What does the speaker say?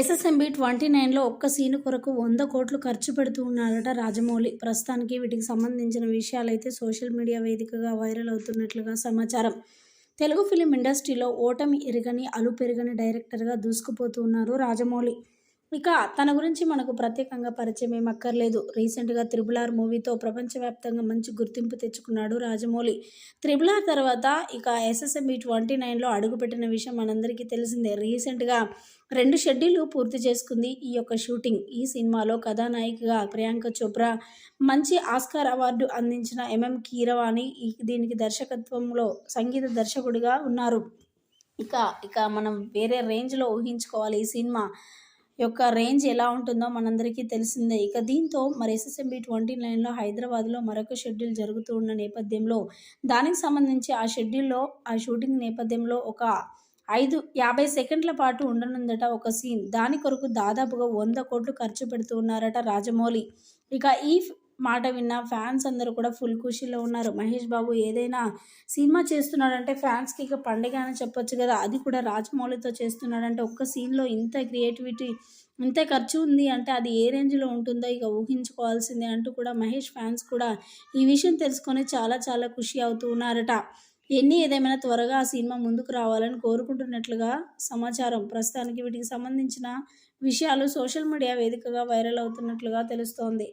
SSMB twenty నైన్లో ఒక్క scene కొరకు వంద కోట్లు ఖర్చు పెడుతూ ఉన్నారట రాజమౌళి. ప్రస్తుతానికి వీటికి సంబంధించిన విషయాలైతే సోషల్ మీడియా వేదికగా వైరల్ అవుతున్నట్లుగా సమాచారం. తెలుగు ఫిలిం ఇండస్ట్రీలో ఓటమి ఎరగని అలుపెరగని డైరెక్టర్గా దూసుకుపోతూ ఉన్నారు రాజమౌళి. ఇక తన గురించి మనకు ప్రత్యేకంగా పరిచయం ఏమక్కర్లేదు అక్కర్లేదు. రీసెంట్గా త్రిబుల్ ఆర్ మూవీతో ప్రపంచవ్యాప్తంగా మంచి గుర్తింపు తెచ్చుకున్నాడు రాజమౌళి. త్రిబుల్ ఆర్ తర్వాత ఇక ఎస్ఎస్ఎంబి ట్వంటీ నైన్లో అడుగుపెట్టిన విషయం మనందరికీ తెలిసిందే. రీసెంట్గా రెండు షెడ్యూల్ పూర్తి చేసుకుంది ఈ యొక్క షూటింగ్. ఈ సినిమాలో కథానాయికగా ప్రియాంక చోప్రా మంచి ఆస్కార్ అవార్డు అందించిన ఎంఎం కీరవాణి దీనికి దర్శకత్వంలో సంగీత దర్శకుడిగా ఉన్నారు. ఇక ఇక మనం వేరే రేంజ్లో ఊహించుకోవాలి ఈ సినిమా. యొక్క రేంజ్ ఎలా ఉంటుందో మనందరికీ తెలిసిందే. ఇక దీంతో మరి ఎస్ఎస్ఎంబి ట్వంటీ నైన్లో హైదరాబాద్లో మరొక షెడ్యూల్ జరుగుతూ ఉన్న నేపథ్యంలో దానికి సంబంధించి ఆ షెడ్యూల్లో ఆ షూటింగ్ నేపథ్యంలో ఒక ఐదు యాభై సెకండ్ల పాటు ఉండనుందట ఒక సీన్. దాని కొరకు దాదాపుగా వంద కోట్లు ఖర్చు పెడుతూ ఉన్నారట రాజమౌళి. ఇక ఈ మాట విన్న ఫ్యాన్స్ అందరూ కూడా ఫుల్ ఖుషీలో ఉన్నారు. మహేష్ బాబు ఏదైనా సినిమా చేస్తున్నాడంటే ఫ్యాన్స్కి ఇక పండుగ అని చెప్పొచ్చు కదా. అది కూడా రాజమౌళితో చేస్తున్నాడంటే ఒక్క సీన్లో ఇంత క్రియేటివిటీ ఇంత ఖర్చు ఉంది అంటే అది ఏ రేంజ్లో ఉంటుందో ఇక ఊహించుకోవాల్సిందే అంటూ కూడా మహేష్ ఫ్యాన్స్ కూడా ఈ విషయం తెలుసుకొని చాలా చాలా ఖుషి అవుతూ ఉన్నారట. ఎన్ని ఏదేమైనా త్వరగా ఆ సినిమా ముందుకు రావాలని కోరుకుంటున్నట్లుగా సమాచారం. ప్రస్తుతానికి వీటికి సంబంధించిన విషయాలు సోషల్ మీడియా వేదికగా వైరల్ అవుతున్నట్లుగా తెలుస్తోంది.